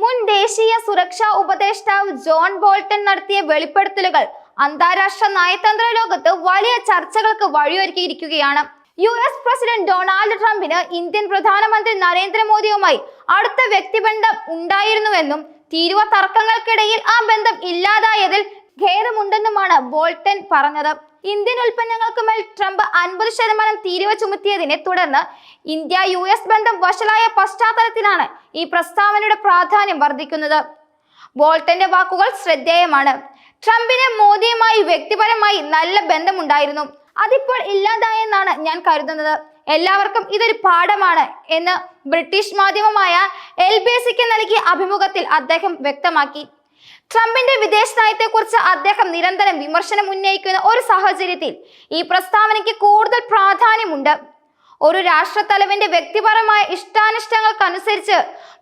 മുൻ ദേശീയ സുരക്ഷാ ഉപദേഷ്ടാവ് ജോൺ ബോൾട്ടൺ നടത്തിയ വെളിപ്പെടുത്തലുകൾ അന്താരാഷ്ട്ര നയതന്ത്ര ലോകത്ത് വലിയ ചർച്ചകൾക്ക് വഴിയൊരുക്കിയിരിക്കുകയാണ്. യു എസ് പ്രസിഡന്റ് ഡൊണാൾഡ് ട്രംപിന് ഇന്ത്യൻ പ്രധാനമന്ത്രി നരേന്ദ്രമോദിയുമായി അടുത്ത വ്യക്തിബന്ധം ഉണ്ടായിരുന്നുവെന്നും തീരുവ തർക്കങ്ങൾക്കിടയിൽ ആ ബന്ധം ഇല്ലാതായതിൽ ഖേദമുണ്ടെന്നുമാണ് ബോൾട്ടൺ പറഞ്ഞത്. ഇന്ത്യൻ ഉൽപ്പന്നങ്ങൾക്ക് മേൽ ട്രംപ് അൻപത് ശതമാനം തീരുവ ചുമത്തിയതിനെ തുടർന്ന് ഇന്ത്യ യു എസ് ബന്ധം വഷളായ പശ്ചാത്തലത്തിലാണ് ഈ പ്രസ്താവനയുടെ പ്രാധാന്യം വർദ്ധിക്കുന്നത്. ബോൾട്ടന്റെ വാക്കുകൾ ശ്രദ്ധേയമാണ്. ട്രംപിന് മോദിയുമായി വ്യക്തിപരമായി നല്ല ബന്ധമുണ്ടായിരുന്നു. അതിപ്പോൾ ഇല്ലാതായെന്നാണ് ഞാൻ കരുതുന്നത്. എല്ലാവർക്കും ഇതൊരു പാഠമാണ് എന്ന് ബ്രിട്ടീഷ് മാധ്യമമായ എൽ ബി സിക്ക് നൽകിയ അഭിമുഖത്തിൽ അദ്ദേഹം വ്യക്തമാക്കി. ട്രംപിന്റെ വിദേശ നയത്തെക്കുറിച്ച് അദ്ദേഹം നിരന്തരം വിമർശനം ഉന്നയിക്കുന്ന ഒരു സാഹചര്യത്തിൽ ഈ പ്രസ്താവനയ്ക്ക് കൂടുതൽ പ്രാധാന്യമുണ്ട്. ഒരു രാഷ്ട്രത്തലവന്റെ വ്യക്തിപരമായ ഇഷ്ടാനിഷ്ടങ്ങൾക്കനുസരിച്ച്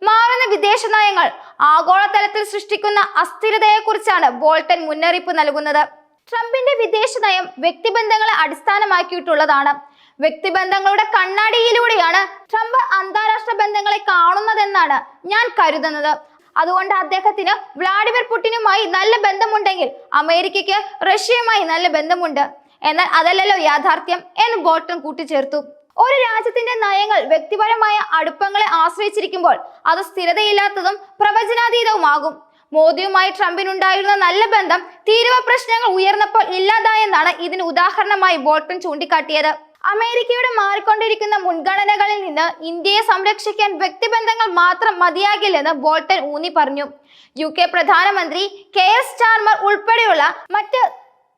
മാറുന്ന വിദേശ നയങ്ങൾ ആഗോളതലത്തിൽ സൃഷ്ടിക്കുന്ന അസ്ഥിരതയെക്കുറിച്ചാണ് ബോൾട്ടൻ മുന്നറിയിപ്പ് നൽകുന്നത്. ട്രംപിന്റെ വിദേശ നയം വ്യക്തിബന്ധങ്ങളെ അടിസ്ഥാനമാക്കിയിട്ടുള്ളതാണ്. വ്യക്തിബന്ധങ്ങളുടെ കണ്ണാടിയിലൂടെയാണ് ട്രംപ് അന്താരാഷ്ട്ര ബന്ധങ്ങളെ കാണുന്നതെന്നാണ് ഞാൻ കരുതുന്നത്. അതുകൊണ്ട് അദ്ദേഹത്തിന് വ്ളാഡിമിർ പുടിനുമായി നല്ല ബന്ധമുണ്ടെങ്കിൽ അമേരിക്കയ്ക്ക് റഷ്യയുമായി നല്ല ബന്ധമുണ്ട്. എന്നാൽ അതല്ലല്ലോ യാഥാർത്ഥ്യം എന്ന് ബോട്ടൺ കൂട്ടിച്ചേർത്തു. ഒരു രാജ്യത്തിന്റെ നയങ്ങൾ വ്യക്തിപരമായ അടുപ്പങ്ങളെ ആശ്രയിച്ചിരിക്കുമ്പോൾ അത് സ്ഥിരതയില്ലാത്തതും പ്രവചനാതീതവുമാകും. മോദിയുമായി ട്രംപിനുണ്ടായിരുന്ന നല്ല ബന്ധം തീരുവ പ്രശ്നങ്ങൾ ഉയർന്നപ്പോൾ ഇല്ലാതായെന്നാണ് ഇതിന് ഉദാഹരണമായി ബോൾട്ടൺ ചൂണ്ടിക്കാട്ടിയത്. അമേരിക്കയുടെ മാറിക്കൊണ്ടിരിക്കുന്ന മുൻഗണനകളിൽ നിന്ന് ഇന്ത്യയെ സംരക്ഷിക്കാൻ വ്യക്തിബന്ധങ്ങൾ മാത്രം മതിയാകില്ലെന്ന് ബോൾട്ടൺ ഊന്നി പറഞ്ഞു. യു കെ പ്രധാനമന്ത്രി കെ എസ് ചാർമർ ഉൾപ്പെടെയുള്ള മറ്റ്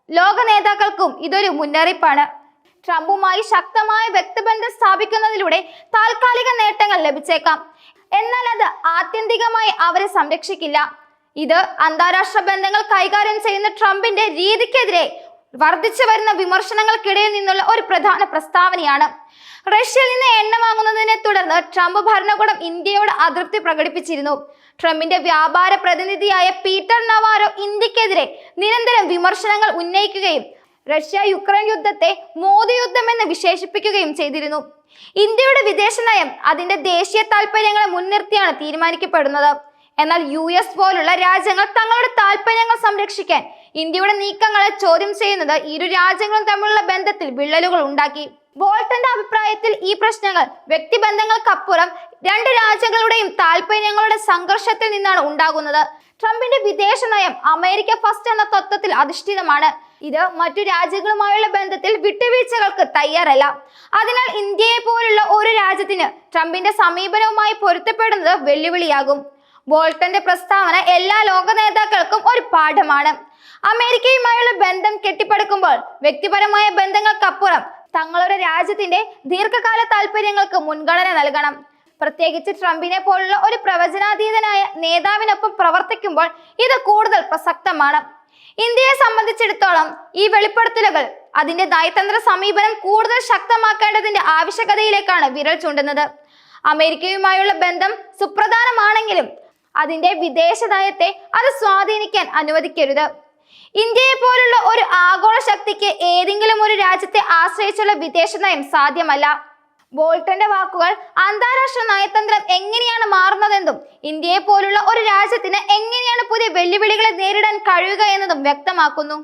ലോക നേതാക്കൾക്കും ഇതൊരു മുന്നറിയിപ്പാണ്. ട്രംപുമായി ശക്തമായ വ്യക്തിബന്ധം സ്ഥാപിക്കുന്നതിലൂടെ താൽക്കാലിക നേട്ടങ്ങൾ ലഭിച്ചേക്കാം. എന്നാൽ അത് ആത്യന്തികമായി അവരെ സംരക്ഷിക്കില്ല. ഇത് അന്താരാഷ്ട്ര ബന്ധങ്ങൾ കൈകാര്യം ചെയ്യുന്ന ട്രംപിന്റെ രീതിക്കെതിരെ വർദ്ധിച്ചു വരുന്ന വിമർശനങ്ങൾക്കിടയിൽ നിന്നുള്ള ഒരു പ്രധാന പ്രസ്താവനയാണ്. റഷ്യയിൽ നിന്ന് എണ്ണ വാങ്ങുന്നതിനെ തുടർന്ന് ട്രംപ് ഭരണകൂടം ഇന്ത്യയോട് അതൃപ്തി പ്രകടിപ്പിച്ചിരുന്നു. ട്രംപിന്റെ വ്യാപാര പ്രതിനിധിയായ പീറ്റർ നവാരോ ഇന്ത്യക്കെതിരെ നിരന്തരം വിമർശനങ്ങൾ ഉന്നയിക്കുകയും റഷ്യ യുക്രൈൻ യുദ്ധത്തെ മോദി യുദ്ധം എന്ന് വിശേഷിപ്പിക്കുകയും ചെയ്തിരുന്നു. ഇന്ത്യയുടെ വിദേശ നയം അതിന്റെ ദേശീയ താല്പര്യങ്ങളെ മുൻനിർത്തിയാണ് തീരുമാനിക്കപ്പെടുന്നത്. എന്നാൽ യു എസ് പോലുള്ള രാജ്യങ്ങൾ തങ്ങളുടെ താല്പര്യങ്ങൾ സംരക്ഷിക്കാൻ ഇന്ത്യയുടെ നീക്കങ്ങളെ ചോദ്യം ചെയ്യുന്നത് ഇരു രാജ്യങ്ങളും തമ്മിലുള്ള ബന്ധത്തിൽ വിള്ളലുകൾ ഉണ്ടാക്കി. ബോൾട്ടന്റെ അഭിപ്രായത്തിൽ ഈ പ്രശ്നങ്ങൾ വ്യക്തിബന്ധങ്ങൾക്കപ്പുറം രണ്ട് രാജ്യങ്ങളുടെയും താല്പര്യങ്ങളുടെ സംഘർഷത്തിൽ നിന്നാണ് ഉണ്ടാകുന്നത്. ട്രംപിന്റെ വിദേശ നയം അമേരിക്ക ഫസ്റ്റ് എന്ന തത്വത്തിൽ അധിഷ്ഠിതമാണ്. ഇത് മറ്റു രാജ്യങ്ങളുമായുള്ള ബന്ധത്തിൽ വിട്ടുവീഴ്ചകൾക്ക് തയ്യാറല്ല. അതിനാൽ ഇന്ത്യയെ പോലുള്ള ഒരു രാജ്യത്തിന് ട്രംപിന്റെ സമീപനവുമായി പൊരുത്തപ്പെടുന്നത് വെല്ലുവിളിയാകും. ബോൾട്ടന്റെ പ്രസ്താവന എല്ലാ ലോക നേതാക്കൾക്കും ഒരു പാഠമാണ്. അമേരിക്കയുമായുള്ള ബന്ധം കെട്ടിപ്പടുക്കുമ്പോൾ വ്യക്തിപരമായ ബന്ധങ്ങൾക്കപ്പുറം തങ്ങളുടെ രാജ്യത്തിന്റെ ദീർഘകാല താല്പര്യങ്ങൾക്ക് മുൻഗണന നൽകണം. പ്രത്യേകിച്ച് ട്രംപിനെ പോലുള്ള ഒരു പ്രവചനാതീതനായ നേതാവിനൊപ്പം പ്രവർത്തിക്കുമ്പോൾ ഇത് കൂടുതൽ പ്രസക്തമാണ്. ഇന്ത്യയെ സംബന്ധിച്ചിടത്തോളം ഈ വെളിപ്പെടുത്തലുകൾ അതിന്റെ നയതന്ത്ര സമീപനം കൂടുതൽ ശക്തമാക്കേണ്ടതിന്റെ ആവശ്യകതയിലേക്കാണ് വിരൽ ചൂണ്ടുന്നത്. അമേരിക്കയുമായുള്ള ബന്ധം സുപ്രധാനമാണെങ്കിലും അതിന്റെ വിദേശ നയത്തെ അത് സ്വാധീനിക്കാൻ അനുവദിക്കരുത്. ഇന്ത്യയെ പോലുള്ള ഒരു ആഗോള ശക്തിക്ക് ഏതെങ്കിലും ഒരു രാജ്യത്തെ ആശ്രയിച്ചുള്ള വിദേശ നയം സാധ്യമല്ല. ബോൾട്ടന്റെ വാക്കുകൾ അന്താരാഷ്ട്ര നയതന്ത്രം എങ്ങനെയാണ് മാറുന്നതെന്നും ഇന്ത്യയെ പോലുള്ള ഒരു രാജ്യത്തിന് എങ്ങനെയാണ് പുതിയ വെല്ലുവിളികളെ നേരിടാൻ കഴിയുക എന്നതും വ്യക്തമാക്കുന്നു.